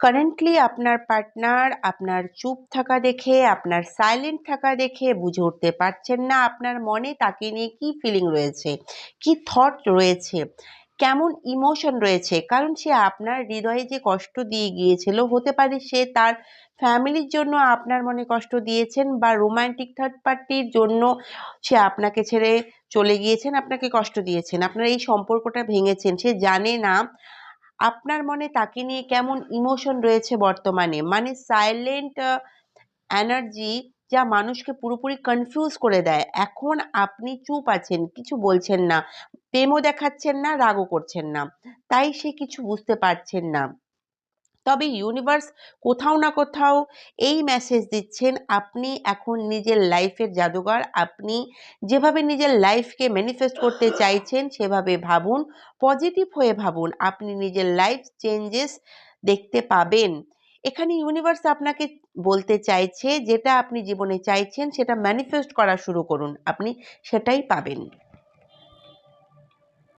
Currently আপনার partner আপনার চুপ থাকা দেখে, আপনার সাইলেন্ট থাকা দেখে বুঝে উঠতে পারছেন না আপনার মনে, তাকে নিয়ে কী ফিলিং রয়েছে, কি থট রয়েছে, কেমন ইমোশন রয়েছে, কারণ সে আপনার হৃদয়ে যে কষ্ট দিয়ে গিয়েছিল, হতে পারে সে তার ফ্যামিলির জন্য আপনার মনে কষ্ট দিয়েছেন বা রোমান্টিক থার্ড পার্টির জন্য সে আপনাকে ছেড়ে চলে গিয়েছেন, আপনাকে কষ্ট দিয়েছেন, আপনার এই সম্পর্কটা ভেঙেছেন, সে জানে না আপনার মনে তাকে নিয়ে কেমন ইমোশন রয়েছে বর্তমানে? মানে সাইলেন্ট এনার্জি যা মানুষকে পুরোপুরি কনফিউজ করে দেয়। এখন আপনি চুপ আছেন, কিছু বলছেন না, প্রেমও দেখাচ্ছেন না, রাগও করছেন না। তাই সে কিছু বুঝতে পারছেন না। তবে ইউনিভার্স কোথাও না কোথাও এই মেসেজ দিচ্ছেন, আপনি এখন নিজের লাইফের জাদুঘর, আপনি যেভাবে নিজের লাইফকে ম্যানিফেস্ট করতে চাইছেন, সেভাবে ভাবুন পজিটিভ হয়ে ভাবুন, আপনি নিজের লাইফ চেঞ্জেস দেখতে পাবেন। এখানে ইউনিভার্স আপনাকে বলতে চাইছে, যেটা আপনি জীবনে চাইছেন, সেটা ম্যানিফেস্ট করা শুরু করুন, আপনি সেটাই পাবেন।